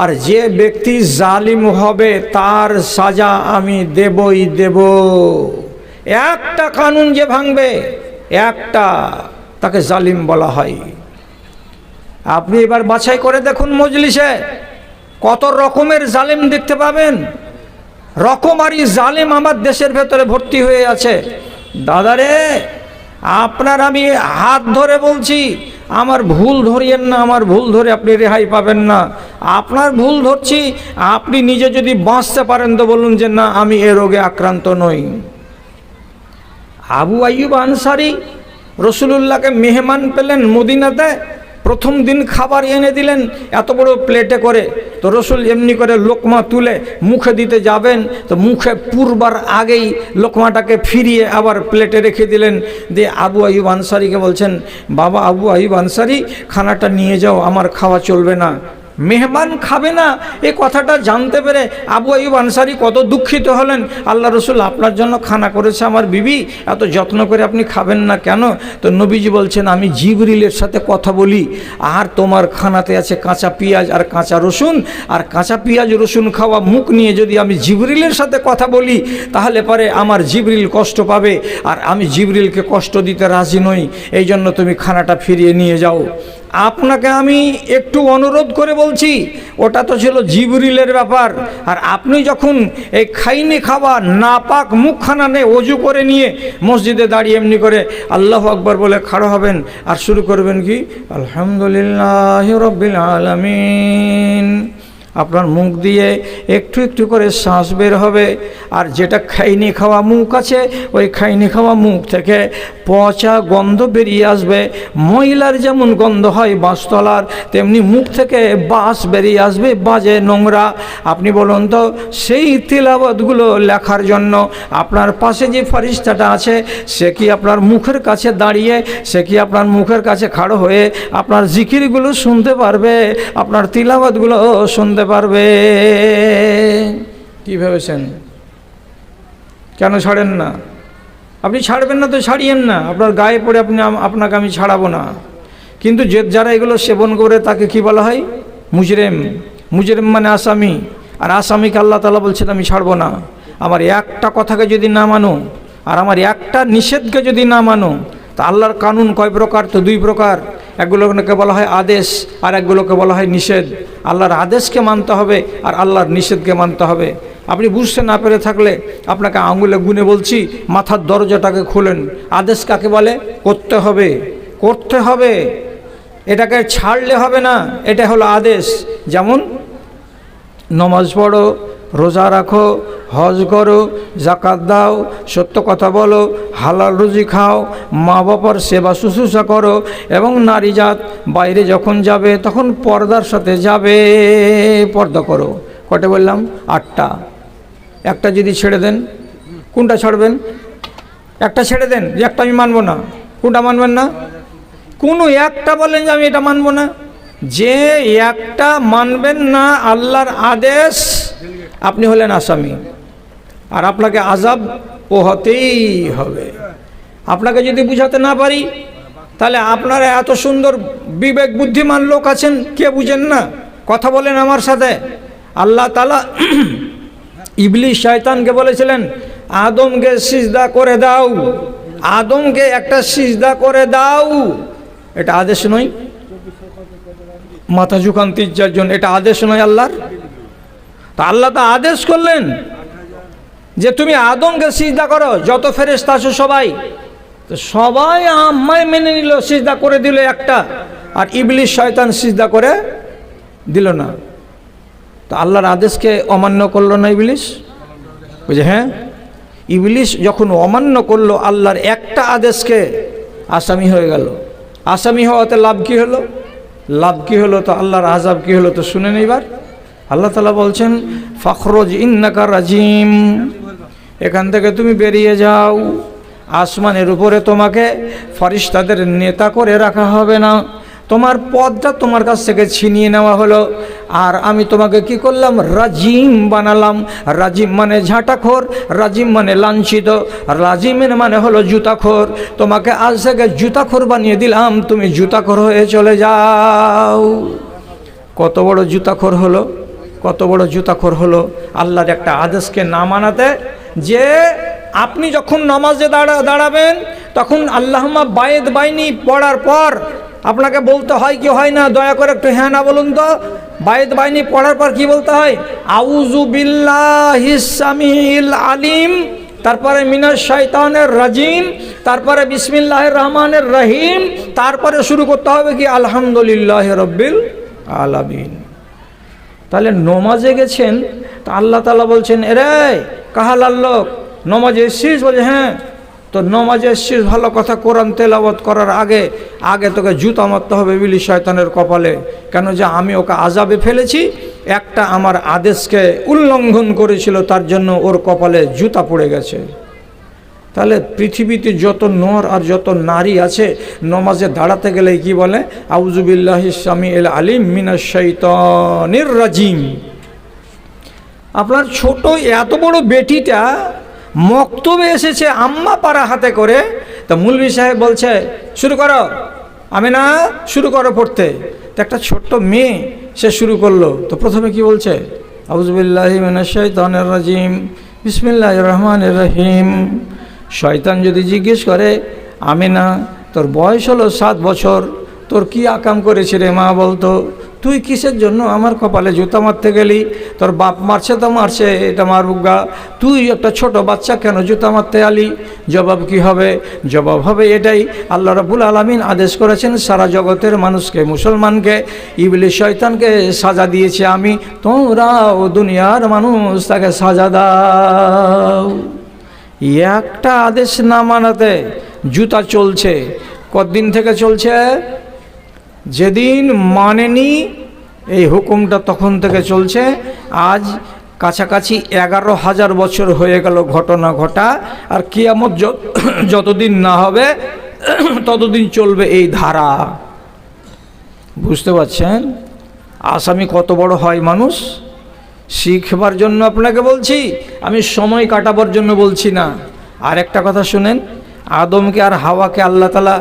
আর যে ব্যক্তি জালিম হবে, তার সাজা আমি দেবই দেব। একটা কানুন যে ভাঙবে, একটা তাকে জালিম বলা হয়। আপনি এবার বাছাই করে দেখুন মজলিসে, কত রকমের জালিম দেখতে পাবেন। রকমারি জালিম আমার দেশের ভেতরে ভর্তি হয়ে আছে। দাদারে আপনার আমি হাত ধরে বলছি, আমার ভুল ধরিয়েন না, আমার ভুল ধরে আপনি রেহাই পাবেন না। আপনার ভুল ধরছি, আপনি নিজে যদি বাঁচতে পারেন তো বলুন যে না, আমি এ রোগে আক্রান্ত নই। আবু আইব আনসারি রসুলুল্লাহকে মেহমান পেলেন মদিনাতে প্রথম দিন খাবার এনে দিলেন, এত বড় প্লেটে করে। তো রসুল এমনি করে লোকমা তুলে মুখে দিতে যাবেন, তো মুখে পূর্বার আগেই লোকমাটাকে ফিরিয়ে আবার প্লেটে রেখে দিলেন। দিয়ে আবু আইব আনসারিকে বলছেন, বাবা আবু আইব আনসারি, খানাটা নিয়ে যাও, আমার খাওয়া চলবে না। মেহমান খাবে না। এ কথাটা জানতে পেরে আবু আইব আনসারি কত দুঃখিত হলেন। আল্লাহ রসুল আপনার জন্য খানা করেছে আমার বিবি। এত যত্ন করে আপনি খাবেন না কেন? তো নবীজি বলছেন, আমি জিবরিলের সাথে কথা বলি। আর তোমার খানাতে আছে কাঁচা পেঁয়াজ আর কাঁচা রসুন। আর কাঁচা পেঁয়াজ, রসুন খাওয়া মুখ নিয়ে যদি আমি জিবরিলের সাথে কথা বলি, তাহলে পরে আমার জিবরিল কষ্ট পাবে। আর আমি জিবরিলকে কষ্ট দিতে রাজি নই। এই জন্য তুমি খানাটা ফিরিয়ে নিয়ে যাও। আপনাকে আমি একটু অনুরোধ করে বলছি, ওটা তো ছিল জিবরিলের ব্যাপার। আর আপনি যখন এই খাইনি খাওয়া নাপাক মুখখানা নেই অজু করে নিয়ে মসজিদে দাঁড়িয়ে এমনি করে আল্লাহ আকবর বলে খাড়ো হবেন, আর শুরু করবেন কি? আলহামদুলিল্লাহ রবিল আলমিন। আপনার মুখ দিয়ে একটু একটু করে শ্বাস বের হবে। আর যেটা খাইনি খাওয়া মুখ আছে, ওই খাইনি খাওয়া মুখ থেকে পচা গন্ধ বেরিয়ে আসবে। মহিলার যেমন গন্ধ হয় বাঁশতলার, তেমনি মুখ থেকে বাঁশ বেরিয়ে আসবে, বাজে নোংরা। আপনি বলুন তো, সেই তিলাবতগুলো লেখার জন্য আপনার পাশে যে ফারিস্তাটা আছে, সে কি আপনার মুখের কাছে দাঁড়িয়ে, সে কি আপনার মুখের কাছে খাড়ো হয়ে আপনার জিকিরগুলো শুনতে পারবে? আপনার তিলাবতগুলো শুনতে পারবে। কি ভেবেছেন? কেন ছাড়েন না? আপনি ছাড়বেন না তো ছাড়িয়েন না। আপনার গায়ে পড়ে আপনি আপনাকে আমি ছাড়াবো না। কিন্তু যে যারা এগুলো সেবন করে তাকে কি বলা হয়? মুজরেম। মুজরেম মানে আসামি। আর আসামিকে আল্লাহ তালা বলছেন, আমি ছাড়বো না। আমার একটা কথাকে যদি না মানো, আর আমার একটা নিষেধকে যদি না মানো, তা আল্লাহর কানুন কয় প্রকার? তো দুই প্রকার। একগুলোকে বলা হয় আদেশ, আর একগুলোকে বলা হয় নিষেধ। আল্লাহর আদেশকে মানতে হবে, আর আল্লাহর নিষেধকে মানতে হবে। আপনি বুঝতে না পেরে থাকলে আপনাকে আঙুলে গুনে বলছি, মাথার দরজাটাকে খুলেন। আদেশ কাকে বলে? করতে হবে। করতে হবে। এটাকে ছাড়লে হবে না, এটা হলো আদেশ। যেমন, নমাজ পড়ো রোজা রাখো, হজ করো জাকাত দাও, সত্য কথা বলো, হালাল রুজি খাও মা বাবার সেবা শুশ্রূষা করো এবং নারী জাত বাইরে যখন যাবে তখন পর্দার সাথে যাবে, পর্দা করো। কটে বললাম? আটটা। একটা যদি ছেড়ে দেন, কোনটা ছাড়বেন? একটা ছেড়ে দেন, যে একটা আমি মানবো না। কোনটা মানবেন না? কোনো একটা বলেন যে আমি এটা মানবো না। যে একটা মানবেন না, আল্লাহর আদেশ আপনি হলেন আসামি। আর আপনাকে আজাব পোহাতেই হবে। আপনাকে যদি বুঝাতে না পারি, তাহলে আপনারা এত সুন্দর বিবেক বুদ্ধিমান লোক আছেন, কে বুঝেন না? কথা বলেন আমার সাথে। আল্লাহ তালা ইবলি শয়তানকে বলেছিলেন, আদমকে সিজদা করে দাও। আদমকে একটা সিজদা করে দাও। এটা আদেশ নয়। মাথা ঝুকান তিন চারজন এটা আদেশ নয় আল্লাহর। তা আল্লাহ তা আদেশ করলেন যে তুমি আদমকে সিজদা করো, যত ফেরেস্তা আছো সবাই। তো সবাই আমায় মেনে নিল, সিজদা করে দিল একটা, আর ইবলিশ শয়তান সিজদা করে দিল না। তো আল্লাহর আদেশকে অমান্য করল না ইবলিশ বুঝে হ্যাঁ? ইবলিশ যখন অমান্য করল, আল্লাহর একটা আদেশকে আসামি হয়ে গেল। আসামি হওয়াতে লাভ কি হলো? লাভ কি হলো তো আল্লাহর আজাব কি হলো তো শুনে নেইবার আল্লাহ তালা বলছেন, ফখরোজ ইন্নাকা রাজিম। এখান থেকে তুমি বেরিয়ে যাও। আসমানের উপরে তোমাকে ফরিস্তাদের নেতা করে রাখা হবে না। তোমার পদটা তোমার কাছ থেকে ছিনিয়ে নেওয়া হলো। আর আমি তোমাকে কি করলাম? রাজিম বানালাম। রাজিম মানে ঝাঁটাখোর, রাজিম মানে লাঞ্ছিত, রাজিমের মানে হলো জুতাখোর। তোমাকে আজ থেকে জুতাখোর বানিয়ে দিলাম। তুমি জুতাখোর হয়ে চলে যাও। কত বড় জুতাখোর হলো? কত বড় জুতাখোর হলো, আল্লাহর একটা আদেশকে না মানাতে যে আপনি যখন নামাজে দাঁড়া, দাঁড়াবেন, তখন আল্লাহমা বায়েদ বাইনি পড়ার পর আপনাকে বলতে হয় কি হয় না, দয়া করে একটু হ্যাঁ না বলুন তো। বায়েদ বাইনি পড়ার পর কি বলতে হয়? আউজু বিল্লাহিসামিল আলিম, তারপরে মিনার শৈতানের রাজিম, তারপরে বিসমিল্লাহ রহমানের রহিম, তারপরে শুরু করতে হবে কি? আলহামদুলিল্লাহ রব্বিল আলামিন। তাহলে নমাজে গেছেন, তা আল্লাহ তালা বলছেন, এরে কাহাল আল্লোক নমাজে এসছিস? বলছে হ্যাঁ। তো নমাজে এসছিস, ভালো কথা, কোরআন তেলাবত করার আগে আগে তোকে জুতা মারতে হবে বিলি শয়তানের কপালে। কেন যে আমি ওকে আজাবে ফেলেছি, একটা আমার আদেশকে উল্লঙ্ঘন করেছিল, তার জন্য ওর কপালে জুতা পড়ে গেছে। তাহলে পৃথিবীতে যত নর আর যত নারী আছে, নমাজে দাঁড়াতে গেলে কি বলে? আউজুবিল্লাহ ইসলামী এল আলিম মিনা শৈতনির রাজিম। আপনার ছোট এত বড় বেটিটা মক্তবে এসেছে আম্মা পাড়া হাতে করে। তা মুলবি সাহেব বলছে, শুরু করো। আমি না শুরু করো পড়তে। তো একটা ছোট্ট মেয়ে সে শুরু করল। তো প্রথমে কি বলছে? আউজবিল্লাহ শৈতানের রাজিম। বিসমিল্লাহ রহমান রহিম। শয়তান যদি জিজ্ঞেস করে আমি না তোর বয়স হলো সাত বছর, তোর কি আকাম করেছে রে মা বলতো? তুই কিসের জন্য আমার কপালে জুতা মারতে গেলি? তোর বাপ মারছে তো মারছে, এটা মারুগা তুই একটা ছোট বাচ্চা কেন জুতা মারতে আলি? জবাব কি হবে? জবাব হবে এটাই, আল্লাহ রাবুল আলমিন আদেশ করেছেন, সারা জগতের মানুষকে, মুসলমানকে ইবলি শয়তানকে সাজা দিয়েছে, আমি তোমরাও দুনিয়ার মানুষ তাকে সাজা দাও। একটা আদেশ না মানাতে জুতা চলছে। কতদিন থেকে চলছে? যেদিন মানেনি, এই হুকুমটা তখন থেকে চলছে। আজ কাছাকাছি এগারো হাজার বছর হয়ে গেল ঘটনা ঘটা, আর কিয়ামত যতদিন না হবে, ততদিন চলবে এই ধারা। বুঝতে পারছেন? আসামি কত বড় হয় মানুষ? শিখবার জন্য আপনাকে বলছি, আমি সময় কাটাবার জন্য বলছি না। আর একটা কথা শুনেন, আদমকে আর হাওয়াকে আল্লাহ তালা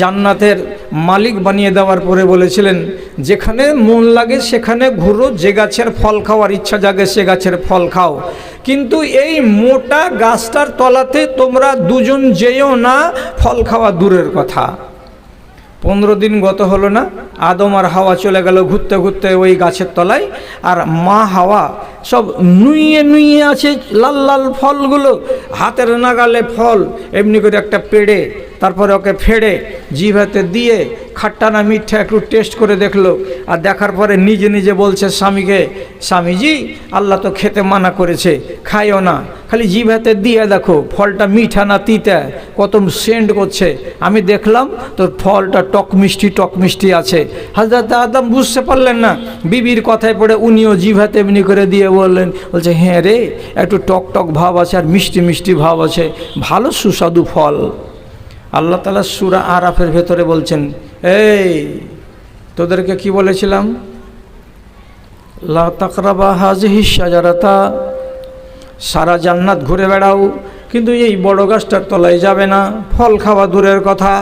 জান্নাতের মালিক বানিয়ে দেওয়ার পরে বলেছিলেন, যেখানে মন লাগে সেখানে ঘুরো, যে গাছের ফল খাওয়ার ইচ্ছা জাগে সে গাছের ফল খাও। কিন্তু এই মোটা গাছটার তলাতে তোমরা দুজন যেও না, ফল খাওয়া দূরের কথা। পনেরো দিন গত হলো না, আদম আর হাওয়া চলে গেল ঘুরতে ঘুরতে ওই গাছের তলায়, আর মা হাওয়া সব নুইয়ে নুইয়ে আছে লাল লাল ফলগুলো, হাতের নাগালে ফল, এমনি করে একটা পেড়ে, তারপরে ওকে ফেড়ে, জিভাতে দিয়ে খাট্টা না মিঠা একটু টেস্ট করে দেখল। আর দেখার পরে নিজে নিজে বলছে, স্বামীকে, স্বামীজি, আল্লাহ তো খেতে মানা করেছে, খাইও না। খালি জিভাতে দিয়ে দেখো, ফলটা মিঠা না তিতা, কত সেন্ড করছে। আমি দেখলাম তোর ফলটা টক মিষ্টি টক মিষ্টি আছে। হাজরত আদম বুঝতে পারলেন না, বিবির কথায় পড়ে উনিও জিভাতে এমনি করে দিয়ে বললেন, বলছে হ্যাঁ রে, একটু টক টক ভাব আছে আর মিষ্টি মিষ্টি ভাব আছে। ভালো সুস্বাদু ফল। আল্লাহ তালা সুরা আরাফের ভেতরে বলছেন এই, তোদেরকে কি বলেছিলাম? লা তাকরাবা হাজহি সাজারাতা সারা জান্নাত ঘুরে বেড়াও, কিন্তু এই বড় গাছটার তলায় যাবে না, ফল খাওয়া দূরের কথা।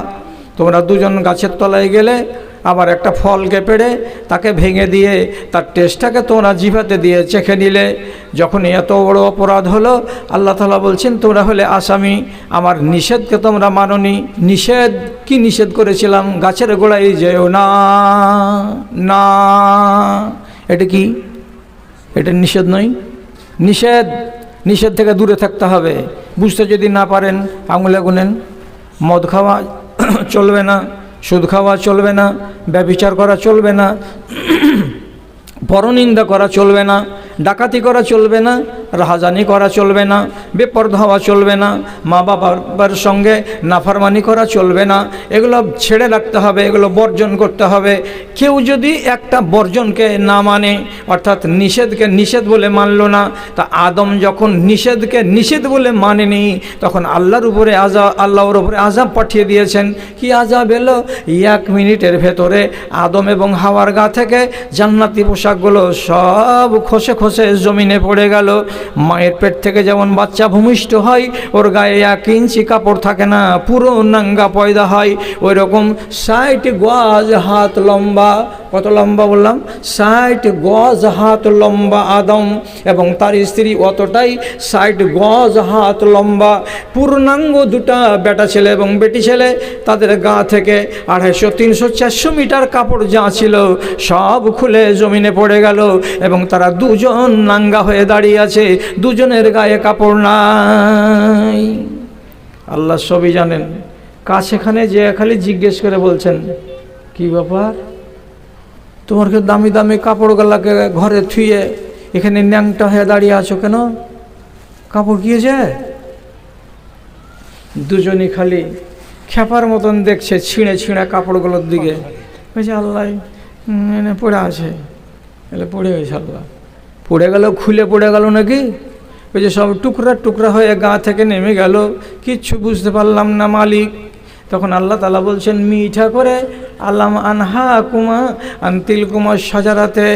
তোমরা দুজন গাছের তলায় গেলে আবার একটা ফলকে পেড়ে তাকে ভেঙে দিয়ে তার টেস্টটাকে তোমরা জিভাতে দিয়ে চেখে নিলে। যখন এত বড় অপরাধ হলো, আল্লাহ তালা বলছেন, তোমরা হলে আসামি, আমার নিষেধকে তোমরা মাননি। নিষেধ, কি নিষেধ করেছিলাম? গাছের গোড়ায় যেও না না। এটা কি? এটা নিষেধ নয়। নিষেধ নিষেধ থেকে দূরে থাকতে হবে। বুঝতে যদি না পারেন, আঙুলে গুনেন। মদ খাওয়া চলবে না। সুদ খাওয়া চলবে না ব্যবিচার করা চলবে না পরনিন্দা করা চলবে না ডাকাতি করা চলবে না, রাহাজানি করা চলবে না, বেপর্দা হওয়া চলবে না মা বাবার সঙ্গে নাফারমানি করা চলবে না, এগুলো ছেড়ে রাখতে হবে, এগুলো বর্জন করতে হবে। কেউ যদি একটা বর্জনকে না মানে অর্থাৎ নিষেধকে নিষেধ বলে মানলো না, তা আদম যখন নিষেধকে নিষেধ বলে মানেনি, তখন আল্লাহর উপরে আজা, আল্লাহর উপরে আজাব পাঠিয়ে দিয়েছেন। কি আজাব এলো? এক মিনিটের ভেতরে আদম এবং হাওয়ার গা থেকে জান্নাতি পোশাকগুলো সব খসে খসে জমিনে পড়ে গেল। মায়ের পেট থেকে যেমন বাচ্চা ভূমিষ্ঠ হয়, ওর গায়ে এক ইঞ্চি কাপড় থাকে না, পুরো নাঙ্গা পয়দা হয়। ওই রকম ষাট গজ হাত লম্বা, কত লম্বা বললাম? ষাট গজ হাত লম্বা আদম এবং তার স্ত্রী অতটাই ষাট গজ হাত লম্বা। পূর্ণাঙ্গ দুটা বেটা ছেলে এবং বেটি ছেলে, তাদের গা থেকে আড়াইশো, তিনশো, চারশো মিটার কাপড় যা ছিল সব খুলে জমিনে পড়ে গেল এবং তারা দুজন নাঙ্গা হয়ে দাঁড়িয়ে আছে, দুজনের গায়ে কাপড় নাই। আল্লাহ সবই জানেন। কাছেখানে যে খালি জিজ্ঞেস করে বলছেন, কি ব্যাপার? তোমার কি দামি দামি কাপড়গুলাকে ঘরে থুয়ে এখানে ন্যাংটা হয়ে দাঁড়িয়ে আছো কেন? কাপড় গিয়েছে দুজনই খালি খেপার মতন দেখছে, ছিঁড়ে ছিঁড়ে কাপড়গুলোর দিকে। বলছে, আল্লাহ পড়ে আছে। এলে পড়ে গেছে আল্লাহ। পড়ে গেল, খুলে পড়ে গেল নাকি? ওই যে সব টুকরা টুকরা হয়ে গা থেকে নেমে গেল। কিচ্ছু বুঝতে পারলাম না মালিক। তখন আল্লাহ তালা বলছেন, মিঠা করে আল্লাম আনহা কুমা আন্তিল কুমার সাজারাতে।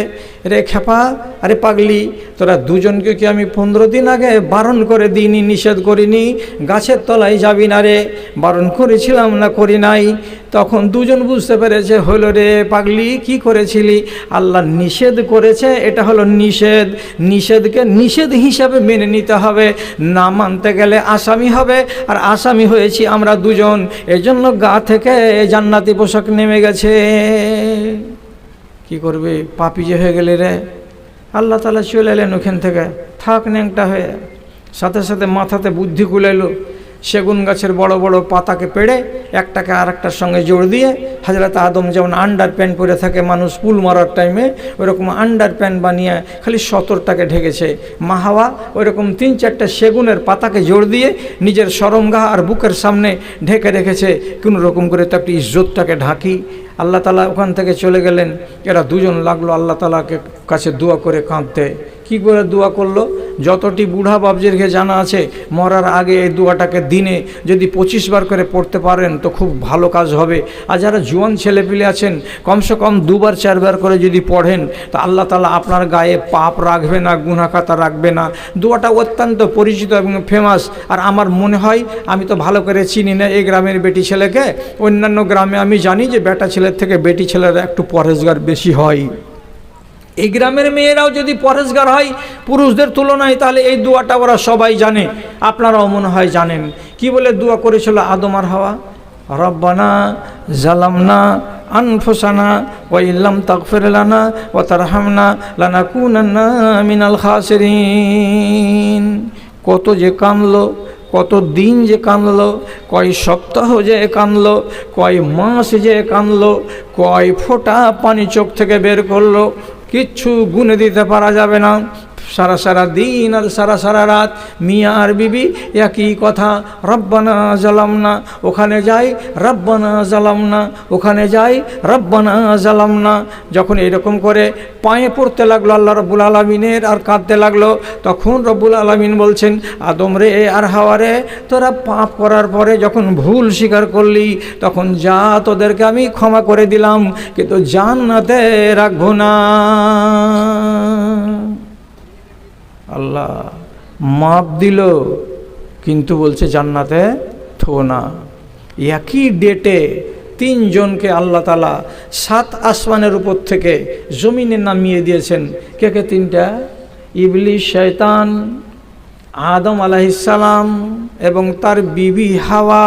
রে খেপা আরে পাগলি তোরা দুজনকে কি আমি পনেরো দিন আগে বারণ করে দিইনি, নিষেধ করিনি? গাছের তলায় যাবি না রে। বারণ করেছিলাম না করি নাই। তখন দুজন বুঝতে পেরেছে হলো রে পাগলি, কি করেছিলি? আল্লাহ নিষেধ করেছে, এটা হলো নিষেধ। নিষেধকে নিষেধ হিসাবে মেনে নিতে হবে। না মানতে গেলে আসামি হবে, আর আসামি হয়েছি আমরা দুজন। এজন্য গা থেকে জান্নাতি পোশাক নেমে গেছে। কি করবে? পাপি যে হয়ে গেলে রে। আল্লাহ তালা চলে এলেন ওখান থেকে। থাক ন্যাংটা হয়ে। সাথে সাথে মাথাতে বুদ্ধি কুলাইলো। সেগুন গাছের বড় বড় পাতাকে পেড়ে একটাকে আর একটার সঙ্গে জোর দিয়ে হাজরত আদম যেমন আন্ডার প্যান্ট পরে থাকে মানুষ পুল মারার টাইমে, ওইরকম আন্ডার প্যান্ট বানিয়ে খালি সতরটাকে ঢেকেছে। মাহাওয়া ওইরকম তিন চারটা সেগুনের পাতাকে জোর দিয়ে নিজের সরমগাহ আর বুকের সামনে ঢেকে রেখেছে। কোনো রকম করে তো একটি ইজ্জতটাকে ঢাকি আল্লাহ তালা ওখান থেকে চলে গেলেন। এরা দুজন লাগল আল্লাহ তালাকে কাছে দোয়া করে কাঁদতে। কি করে দোয়া করল? যতটি বুড়া বাবজিরকে জানা আছে, মরার আগে এই দোয়াটাকে দিনে যদি পঁচিশ বার করে পড়তে পারেন তো খুব ভালো কাজ হবে। আর যারা জুয়ান ছেলেপিলে আছেন, কমসে কম দুবার, চারবার করে যদি পড়েন, তা আল্লাহ তালা আপনার গায়ে পাপ রাখবে না গুনাখাতা রাখবে না। দোয়াটা অত্যন্ত পরিচিত এবং ফেমাস আর আমার মনে হয়, আমি তো ভালো করে চিনি না এই গ্রামের বেটি ছেলেকে, অন্যান্য গ্রামে আমি জানি যে বেটা ছেলের থেকে বেটি ছেলেরা একটু পরেশগার বেশি হয়। এই গ্রামের মেয়েরাও যদি পরেশগার হয় পুরুষদের তুলনায়, তাহলে এই দোয়াটা ওরা সবাই জানে। আপনারাও মনে হয় জানেন। কি বলে দোয়া করেছিল আদম আর হাওয়া? রব্বানা জালামনা আনফুসানা ও ইল্লাম তাকফির লানা ও তারহামনা লানা কুনান্না মিনাল খাসিরিন। কত যে কানলো কত দিন যে কানলো, কয় সপ্তাহ যে কানলো, কয় মাস যে কানলো, কয় ফোঁটা পানি চোখ থেকে বের করল, কিচ্ছু গুনে দিতে পারা যাবে না। সারা সারা দিন আর সারা সারা রাত মিয়া আর বিবি একই কথা, রব্বানা জালাম না ওখানে যাই রব্বানা জালাম না ওখানে যাই রব্বানা জালাম না যখন এরকম করে পায়ে পড়তে লাগল আল্লাহ রব্বুল আলমিনের আর কাঁদতে লাগল, তখন রব্বুল আলমিন বলছেন, আদম রে আর হাওয়া রে, তোরা পাপ করার পরে যখন ভুল স্বীকার করলি, তখন যা তোদেরকে আমি ক্ষমা করে দিলাম, কিন্তু জান্নাতে রাখব না। আল্লাহ মাপ দিল, কিন্তু বলছে, জান্নাতে থো না। একই ডেটে তিনজনকে আল্লাহ তালা সাত আসমানের উপর থেকে জমিনে নামিয়ে দিয়েছেন। কে কে? তিনটা। ইবলিশ শয়তান, আদম আলাহিসাল্লাম এবং তার বিবি হাওয়া।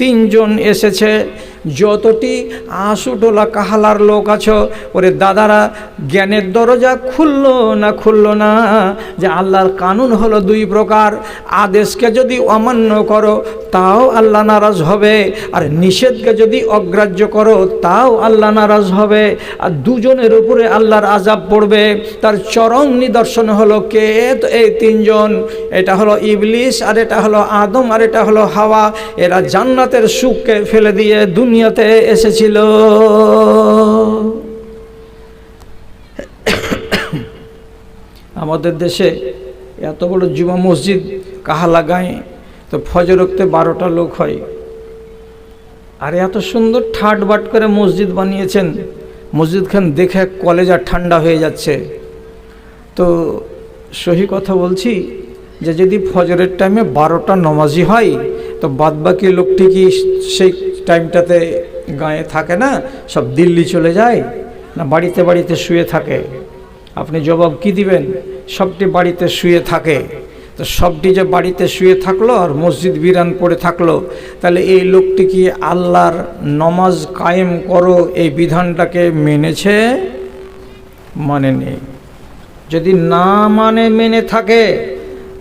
তিনজন এসেছে। যতটি আশুটোলা কাহালার লোক আছো, ওরে দাদারা, জ্ঞানের দরজা খুললো না খুললো না? যে আল্লাহর কানুন হলো দুই প্রকার। আদেশকে যদি অমান্য করো, তাও আল্লাহ নারাজ হবে। আর নিষেধকে যদি অগ্রাহ্য করো, তাও আল্লাহ নারাজ হবে। আর দুজনের উপরে আল্লাহর আজাব পড়বে। তার চরম নিদর্শন হলো কে? তো এই তিনজন। এটা হলো ইবলিশ আর এটা হলো আদম, আর এটা হলো হাওয়া। এরা জান্নাতের সুখকে ফেলে দিয়ে দুনিয়াতে এসেছিল। আমাদের দেশে এত বড় জুমা মসজিদ কাহালা গায়ে তো ফজর রক্তে বারোটা লোক হয়। আর এত সুন্দর ঠাট বাট করে মসজিদ বানিয়েছেন। মসজিদখান দেখে কলেজ আর ঠান্ডা হয়ে যাচ্ছে। তো সহি কথা বলছি যে যদি ফজরের টাইমে বারোটা নমাজি হয়, তো বাদবাকি লোকটি কি সেই টাইমটাতে গায়ে থাকে না, সব দিল্লি চলে যায়, না বাড়িতে বাড়িতে শুয়ে থাকে। আপনি জবাব কি দিবেন? সবটি বাড়িতে শুয়ে থাকে। তো সবটি যে বাড়িতে শুয়ে থাকল আর মসজিদ বিরান পড়ে থাকল, তাহলে এই লোকটি কি আল্লাহর নমাজ কায়েম করো এই বিধানটাকে মেনেছে? মানে নেই। যদি না মানে মেনে থাকে,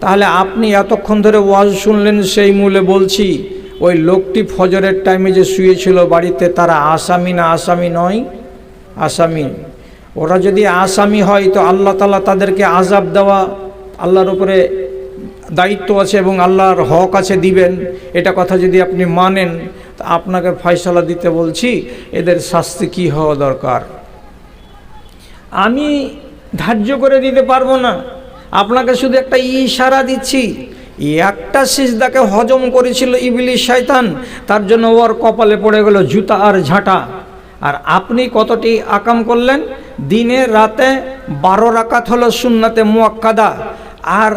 তাহলে আপনি এতক্ষণ ধরে ওয়াজ শুনলেন, সেই মূলে বলছি ওই লোকটি ফজরের টাইমে যে শুয়েছিল বাড়িতে, তারা আসামি না আসামি নয়, আসামি। ওরা যদি আসামি হয় তো আল্লাহ তালা তাদেরকে আজাব দেওয়া আল্লাহর উপরে দায়িত্ব আছে এবং আল্লাহর হক আছে দিবেন। এটা কথা যদি আপনি মানেন, তা আপনাকে ফয়সলা দিতে বলছি, এদের শাস্তি কী হওয়া দরকার? আমি ধার্য করে দিতে পারব না। আপনাকে শুধু একটা ইশারা দিচ্ছি একটা সিজদাকে হজম করেছিল ইবলি শয়তান, তার জন্য ওর কপালে পড়ে গেল জুতা আর ঝাঁটা। আর আপনি কতটি আকাম করলেন? দিনে রাতে বারো রাকাত হলো সুন্নাতে মোয়াক্কাদা। আর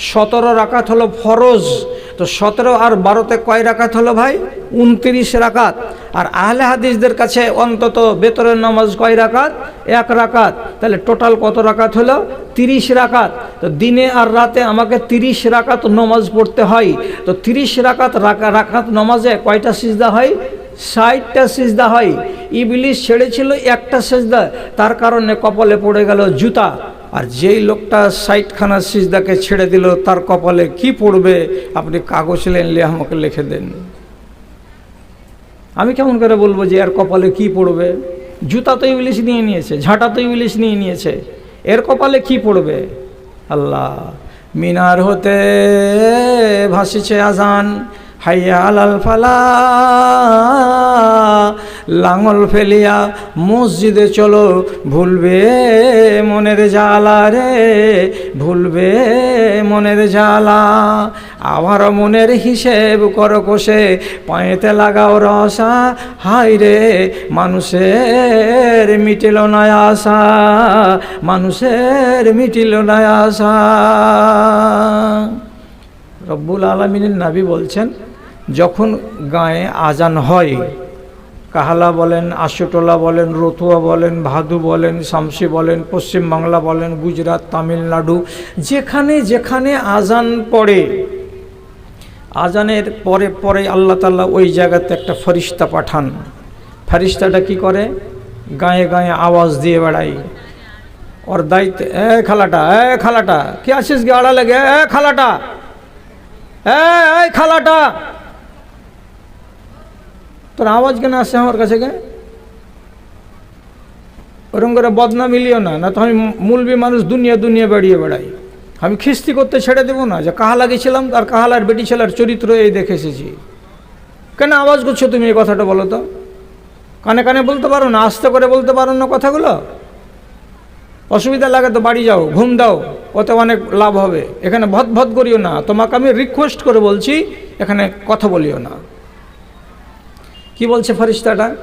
সতেরো রাকাত হলো ফরজ। তো সতেরো আর বারোতে কয় রাকাত হলো ভাই? উনত্রিশ রাকাত। আর আহলে হাদিসদের কাছে অন্তত বেতরের নামাজ কয় রাকাত? এক রাকাত। তাহলে টোটাল কত রাকাত হলো? তিরিশ রাকাত। তো দিনে আর রাতে আমাকে তিরিশ রাকাত নমাজ পড়তে হয়। তো তিরিশ রাকাত রাকা- রাকাত নমাজে কয়টা সিজদা হয়? ষাটটা সিজদা হয়। ইবলিশ ছেড়েছিল একটা সিজদা। তার কারণে কপালে পড়ে গেল জুতা। আর যেই লোকটা সাইটখানা সিজদাকে ছেড়ে দিল, তার কপালে কি পড়বে আপনি কাগজ লেনলে আমাকে লিখে দেন। আমি কেমন করে বলব যে এর কপালে কি পড়বে? জুতা তো ইংলিশ নিয়ে নিয়েছে, ঝাঁটা তো ইংলিশ নিয়ে নিয়েছে, এর কপালে কি পড়বে? আল্লাহ, মিনার হতে ভাসিছে আজান, হাইয়া আলাল ফালা লাঙল ফেলিয়া মসজিদে চলো, ভুলবে মনের জ্বালা রে, ভুলবে মনের জ্বালা। আবার মনের হিসেব কর কোষে, পায়েতে লাগাও রসা হাই রে, মানুষের মিটিল না আশা, মানুষের মিটিল না আশা। রব্বুল আলমিনের নাবি বলছেন, যখন গায়ে আজান হয় কাহালা বলেন, আশুটোলা বলেন, রতুয়া বলেন, ভাদু বলেন, শামসি বলেন পশ্চিমবাংলা বলেন, গুজরাট, তামিলনাড়ু, যেখানে যেখানে আজান পড়ে, আজানের পরে পরে আল্লাহ তাল্লাহ ওই জায়গাতে একটা ফরিস্তা পাঠান। ফরিস্তাটা কি করে? গায়ে গায়ে আওয়াজ দিয়ে বেড়াই ওর দায়িত্ব, এ খালাটা এ খালাটা, কি আছিস গে আড়া লাগে এ খালাটা এ খালাটা তোর আওয়াজ কেন আসছে আমার কাছে গে ওরকম করে বদনা মিলিও না না তো আমি মুলবি মানুষ দুনিয়া দুনিয়া বেড়িয়ে বেড়াই। আমি খিস্তি করতে ছেড়ে দেবো না, যে কাহা লাগিয়েছিলাম তার কাহালার বেটি ছেলার চরিত্র এই দেখে এসেছি। কেন আওয়াজ করছ তুমি এই কথাটা বলো তো? কানে কানে বলতে পারো না, আস্তে করে বলতে পারো না কথাগুলো? অসুবিধা লাগে তো বাড়ি যাও, ঘুম দাও, ওতে অনেক লাভ হবে। এখানে ভদ ভদ করিও না, তোমাকে আমি রিকোয়েস্ট করে বলছি, এখানে কথা বলিও না। বলছে ফরিস্তাটা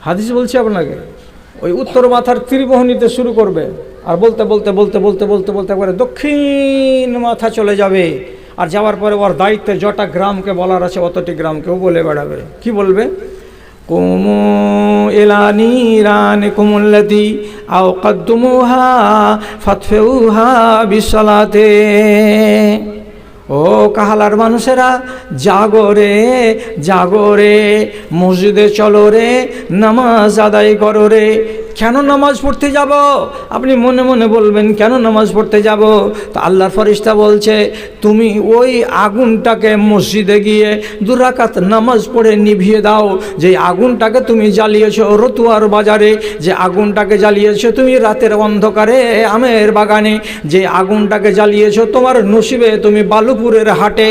হাদিস বলছে আপনাকে, ওই উত্তর মাথার ত্রিবহনীতে শুরু করবে আর বলতে বলতে বলতে বলতে বলতে বলতে একবারে দক্ষিণ মাথা চলে যাবে। আর যাওয়ার পরে ওর দায়িত্বে যটা গ্রামকে বলার আছে অতটি গ্রামকেও বলে বেড়াবে। কি বলবে? কুমু এলানি রান কুমুল্লাতি আও কদ্দুমুহা ফতফেউহা বিশ্বলাতে ও কাহালার মানুষেরা জাগরে জাগরে মসজিদে চলো রে নামাজ আদায় করো রে। কেন নামাজ পড়তে যাব? আপনি মনে মনে বলবেন, কেন নামাজ পড়তে যাব? তো আল্লাহর ফরিস্তা বলছে, তুমি ওই আগুনটাকে মসজিদে গিয়ে দুরাকাত নামাজ পড়ে নিভিয়ে দাও। যে আগুনটাকে তুমি জ্বালিয়েছো রতুয়ার বাজারে, যে আগুনটাকে জ্বালিয়েছো তুমি রাতের অন্ধকারে, আমের বাগানে, যে আগুনটাকে জ্বালিয়েছো তোমার নসিবে তুমি বালুপুরের হাটে,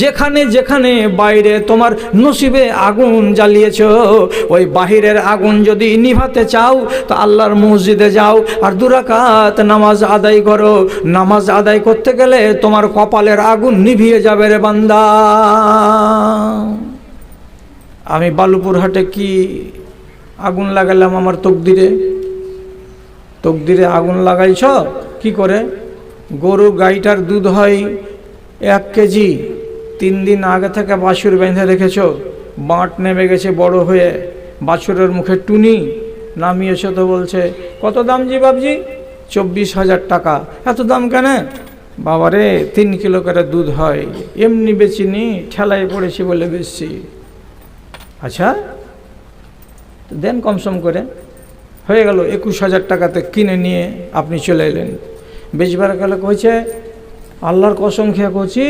যেখানে যেখানে বাইরে তোমার নসিবে আগুন জ্বালিয়েছ। ওই বাহিরের আগুন যদি নিভাতে চাও তো আল্লাহর মসজিদে যাও আর দুরাকাত নামাজ আদায় করো। নামাজ আদায় করতে গেলে তোমার কপালের আগুন নিভিয়ে যাবে রে বান্দা। আমি বালুপুর হাটে কি আগুন লাগালাম আমার তকদিরে? তকদিরে আগুন লাগাইছ? কি করে? গরু গাইটার দুধ হয় এক কেজি। তিন দিন আগে থেকে বাছুর বেঁধে রেখেছ। বাঁট নেমে গেছে বড় হয়ে। বাছুরের মুখে টুনি। নামিয়েছে তো বলছে, কত দাম জি বাবজি চব্বিশ হাজার টাকা। এত দাম কেন? বাবারে, তিন কিলো করে দুধ হয়, এমনি বেচিনি ঠেলায় পড়েছি বলে বেচছি। আচ্ছা দেন কমসম করে। হয়ে গেল, একুশ হাজার টাকাতে কিনে নিয়ে আপনি চলে এলেন। বেচবার গেলে কইছে, আল্লাহর কসম খেয়ে কছি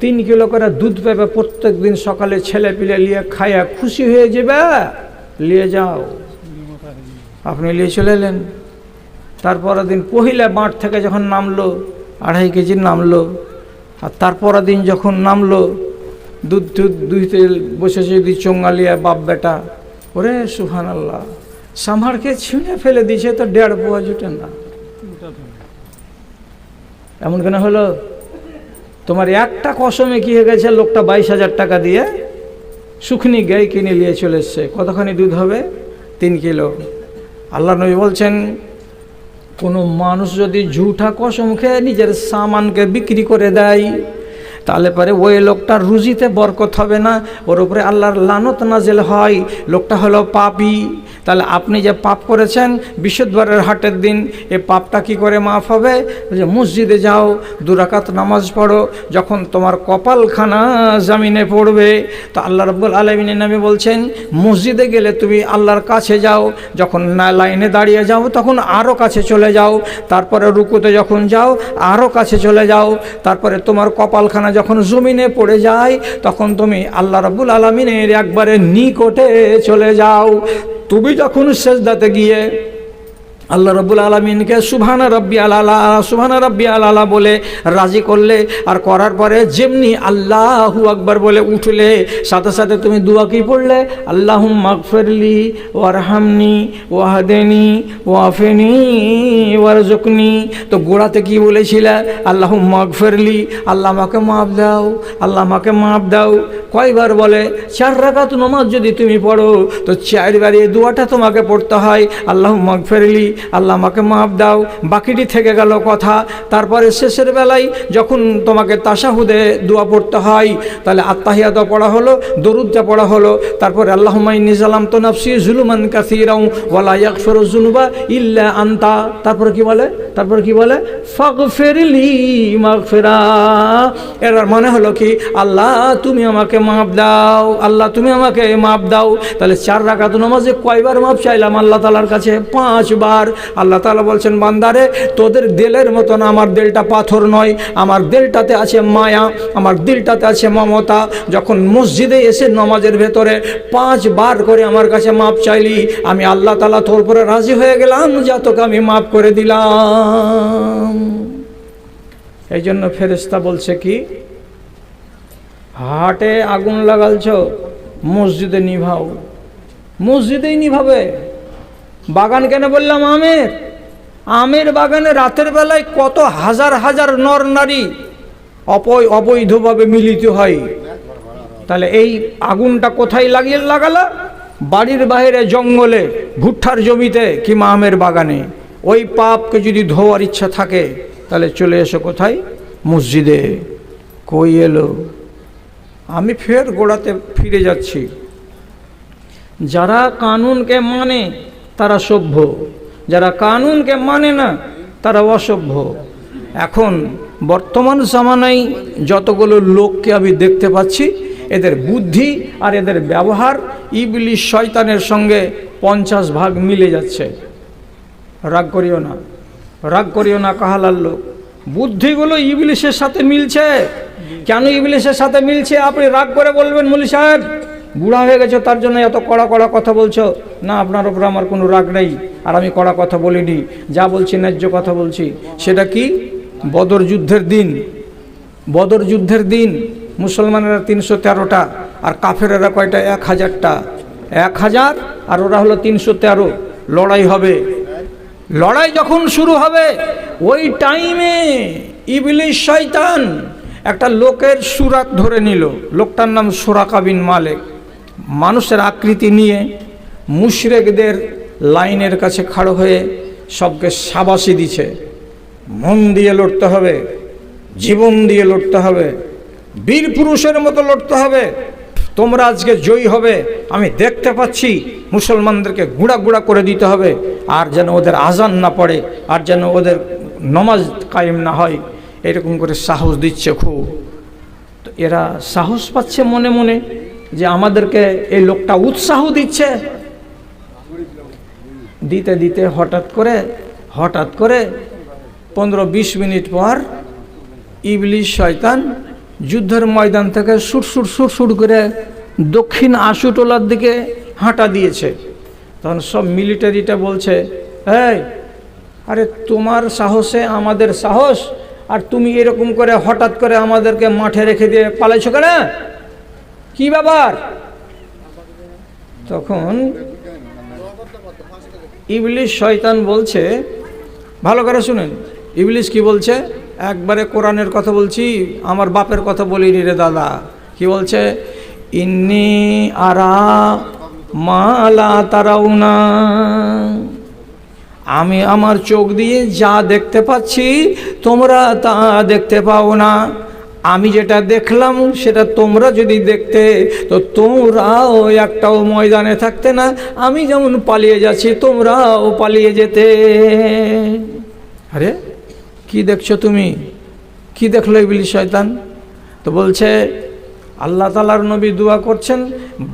তিন কিলো করে দুধ পাবে প্রত্যেক দিন সকালে ছেলে পিলে নিয়ে খাইয়া খুশি হয়ে যাবে। নিয়ে যাও। আপনি নিয়ে চলে এলেন। তারপরের দিন পহিলা বাঁট থেকে যখন নামলো, আড়াই কেজি নামলো, আর তারপরের দিন যখন নামলো, দুধ টুধ দুইতে বসেছে যদি চোঙ্গালিয়া, বাপ বেটা। ওরে সুহান আল্লাহ সামারকে ছিঁড়ে ফেলে দিয়েছে তো দেড় পোয়া জুটে না। এমন কেন হলো? তোমার একটা কসমে কি হয়ে গেছে? লোকটা বাইশ হাজার টাকা দিয়ে শুকনি গাই কিনে নিয়ে চলে এসছে। কতখানি দুধ হবে? তিন কিলো। আল্লাহ নবী বলছেন, কোনো মানুষ যদি ঝুঠা কসম খেয়ে নিজের সামানকে বিক্রি করে দেয়, তাহলে পরে ওই লোকটা রুজিতে বরকত হবে না। ওর উপরে আল্লাহর লানত নাজেল হয়। লোকটা হলো পাপি। তাহলে আপনি যে পাপ করেছেন বিশুদ্ধবারের হাটের দিন, এ পাপটা কি করে মাফ হবে? যে মসজিদে যাও দুরাকাত নামাজ পড়ো, যখন তোমার কপালখানা জামিনে পড়বে, তো আল্লাহ রব্বুল আলমিনের নামে বলছেন, মসজিদে গেলে তুমি আল্লাহর কাছে যাও, যখন লাইনে দাঁড়িয়ে যাও, তখন আরও কাছে চলে যাও, তারপরে রুকুতে যখন যাও আরও কাছে চলে যাও, তারপরে তোমার কপালখানা যখন জমিনে পড়ে যায়, তখন তুমি আল্লাহ রব্বুল আলমিনের একবারে নিকটে চলে যাও। তুমি যখন শেষদাতে গিয়ে আল্লাহ রব্বুল আলমিনকে সুবহানা রব্বি আলালা, সুবহানা রব্বি আলালা বলে রাজি করলে আর করার পরে যেমনি আল্লাহু আকবার বলে উঠলে, সাথে সাথে তুমি দুয়া কি পড়লে? আল্লাহ মাগফিরলি ওয়ারহামনি ওয়াহাদেনি ওয়াফেনি ওয়ারজুকনি তো গোড়াতে কি বলেছিলে? আল্লাহ মাগফিরলি আল্লাহ আমাকে মাপ দাও, আল্লাহ আমাকে মাপ দাও। কয়বার বলে? চার রাকাত নমাজ যদি তুমি পড়ো, তো চারবার দোয়াটা তোমাকে পড়তে হয় আল্লাহ মাগফিরলি আল্লাহ আমাকে মাপ দাও। বাকিটি থেকে গেল কথা। তারপরে শেষের বেলায় যখন তোমাকে তাসাহুদে দোয়া পড়তে হয়, তাহলে আত্মাহিয়াদা পড়া হলো দরুদটা পড়া হলো। তারপরে আল্লাহ নিজালাম তো নাফসি জুলুমান কাসিরাও ওয়ালা ইয়াকফির জুনুবা ইল্লা আন্তা। তারপরে কি বলে? তারপরে কি বলে? ফাগ ফাগফিরলি মাগফিরা। এর মানে হলো কি? আল্লাহ, তুমি আমাকে মাপ দাও। আল্লাহ, তুমি আমাকে মাপ দাও। তাহলে চার রাকাত নামাজে কয়বার মাপ চাইলাম? আল্লাহ তালার কাছে পাঁচবার। আল্লাহ তালা বলছেন, বান্দারে, তোদের দিলের মতন আমার দিলটা পাথর নয়, আমার দিলটাতে আছে মায়া, আমার দিলটাতে আছে মমতা। যখন মসজিদে এসে নমাজের ভেতরে পাঁচবার করে আমার কাছে মাপ চাইলি, আমি আল্লাহ তালা তোর পরে রাজি হয়ে গেলাম, যা তোকে আমি মাপ করে দিলাম। এই জন্য ফেরেস্তা বলছে কি, হাটে আগুন লাগালছ, মসজিদে নিভাও। মসজিদেই নিভাবে। বাগান কেন বললাম আমের? আমের বাগানে রাতের বেলায় কত হাজার হাজার নর নারী অপয় অবৈধভাবে মিলিত হয়। তাহলে এই আগুনটা কোথায় লাগিয়ে লাগালা? বাড়ির বাইরে জঙ্গলে, ভুট্টার জমিতে কিংবা আমের বাগানে? ওই পাপকে যদি ধোয়ার ইচ্ছা থাকে, তাহলে চলে এসো কোথায়? মসজিদে। কই এলো? আমি ফের গোড়াতে ফিরে যাচ্ছি। যারা কানুনকে মানে তারা সভ্য। যারা কানুনকে মানে না, তারা অসভ্য। এখন বর্তমান জামানায় যতগুলো লোককে আমি দেখতে পাচ্ছি, এদের বুদ্ধি আর এদের ব্যবহার ইবলিশ শয়তানের সঙ্গে পঞ্চাশ ভাগ মিলে যাচ্ছে। রাগ করিও না, রাগ করিও না কাহালার লোক। বুদ্ধিগুলো ইবলিশের সাথে মিলছে। কেন ইবলিশের সাথে মিলছে? আপনি রাগ করে বলবেন মুলি সাহেব। বুড়া হয়ে গেছে, তার জন্য এত কড়া কড়া কথা বলছো? না, আপনার উপর আমার কোনো রাগ নেই, আর আমি কড়া কথা বলিনি। যা বলছি, ন্যায্য কথা বলছি। সেটা কি? বদর যুদ্ধের দিন। বদর যুদ্ধের দিন, মুসলমানেরা তিনশো তেরোটা, আর কাফেরেরা কয়টা? এক হাজারটা। এক হাজার, আর ওরা হলো তিনশো তেরো। লড়াই হবে। লড়াই যখন শুরু হবে, ওই টাইমে ইবলিশ শয়তান একটা লোকের সুরাক ধরে নিল। লোকটার নাম সুরাকা বিন মালেক। মানুষের আকৃতি নিয়ে মুশরেকদের লাইনের কাছে খাড়ো হয়ে সবকে সাবাসি দিছে। মন দিয়ে লড়তে হবে, জীবন দিয়ে লড়তে হবে, বীর পুরুষের মতো লড়তে হবে। তোমরা আজকে জয়ী হবে, আমি দেখতে পাচ্ছি মুসলমানদেরকে গুঁড়া গুঁড়া করে দিতে হবে, আর যেন ওদের আজান না পড়ে, আর যেন ওদের নমাজ কায়েম না হয়, এরকম করে সাহস দিচ্ছে খুব। তো এরা সাহস পাচ্ছে মনে মনে। যে আমাদেরকে এই লোকটা উৎসাহ দিচ্ছে। দিতে দিতে হঠাৎ করে হঠাৎ করে পনেরো বিশ মিনিট পর ইবলিশ শয়তান যুদ্ধের ময়দান থেকে সুট সুট করে দক্ষিণ আশুটোলার দিকে হাঁটা দিয়েছে। তখন সব মিলিটারিটা বলছে, এই, আরে তোমার সাহসে আমাদের সাহস, আর তুমি এরকম করে হঠাৎ করে আমাদেরকে মাঠে রেখে দিয়ে পালাইছো কেন? কি ব্যাপার? তখন ইবলিশ শয়তান বলছে, ভালো করে শুনেন, ইবলিশ কি বলছে? একবারে কোরআনের কথা বলছি, আমার বাপের কথা বলিনি রে দাদা। কি বলছে? ইন্নি আরা মালা তারাও না আমি আমার চোখ দিয়ে যা দেখতে পাচ্ছি, তোমরা তা দেখতে পাও না। আমি যেটা দেখলাম, সেটা তোমরা যদি দেখতে, তো তোমরাও একটাও ময়দানে থাকতে না। আমি যেমন পালিয়ে যাচ্ছি, তোমরাও পালিয়ে যেতে। আরে, কি দেখছ তুমি? কি দেখল ইবলি শয়তান? তো বলছে আল্লাহ তালার নবী দোয়া করছেন,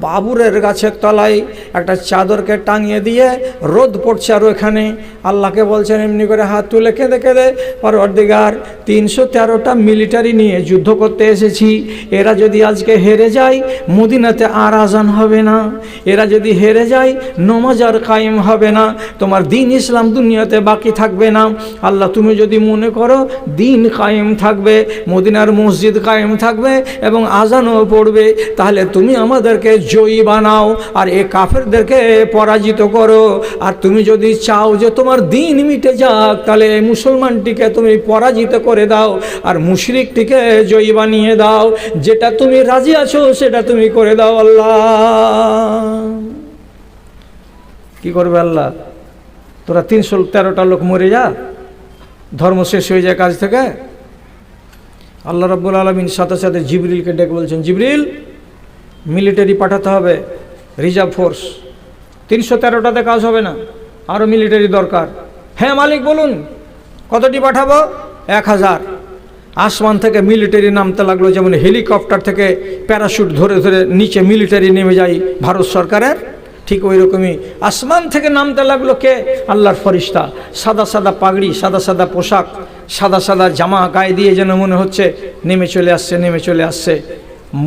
বাবুরের গাছের তলায় একটা চাদরকে টাঙিয়ে দিয়ে রোদ পড়ছে আর ওখানে। আল্লাহকে বলছেন, এমনি করে হাত তুলে কেঁদে কেঁদে পরবর্তীকার তিনশো তেরোটা মিলিটারি নিয়ে যুদ্ধ করতে এসেছি। এরা যদি আজকে হেরে যায়, মদিনাতে আর আজান হবে না। এরা যদি হেরে যায়, নমাজ আর কায়েম হবে না। তোমার দিন ইসলাম দুনিয়াতে বাকি থাকবে না। আল্লাহ, তুমি যদি মনে করো, দিন কায়েম থাকবে, মদিনার মসজিদ কায়েম থাকবে এবং আজানও পড়বে, তাহলে তুমি আমাদেরকে জয়ী বানাও আর এ কাফেরদেরকে পরাজিত করো। আর তুমি যদি চাও যে তোমার দিন মিটে যাক, তাহলে মুসলমানটিকে তুমি পরাজিত করে দাও আর মুশরিকটিকে জয়ী বানিয়ে দাও। যেটা তুমি রাজি আছো, সেটা তুমি করে দাও আল্লাহ। কি করবে আল্লাহ? তোরা তিনশো তেরোটা লোক মরে যা, ধর্ম শেষ হয়ে যায় কাজ থেকে? আল্লাহ রব্বুল আলমিন সাথে সাথে জিবরিলকে ডেকে বলছেন, জিবরিল মিলিটারি পাঠাতে হবে রিজার্ভ ফোর্স তিনশো তেরোটাতে কাজ হবে না আরও মিলিটারি দরকার। হ্যাঁ মালিক, বলুন, কতটি পাঠাবো? এক হাজার। আসমান থেকে মিলিটারি নামতে লাগল, যেমন হেলিকপ্টার থেকে প্যারাশুট ধরে ধরে নিচে মিলিটারি নেমে যায় ভারত সরকারের। ঠিক ওই রকমই আসমান থেকে নামতে লাগল কে? আল্লাহর ফরিস্তা। সাদা সাদা পাগড়ি, সাদা সাদা পোশাক, সাদা সাদা জামা গায়ে দিয়ে যেন মনে হচ্ছে নেমে চলে আসছে, নেমে চলে আসছে।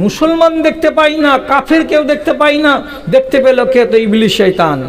মুসলমান দেখতে পাই না, কাফের কেউ দেখতে পাই না। দেখতে পেল কে? তো ইবলি শৈতান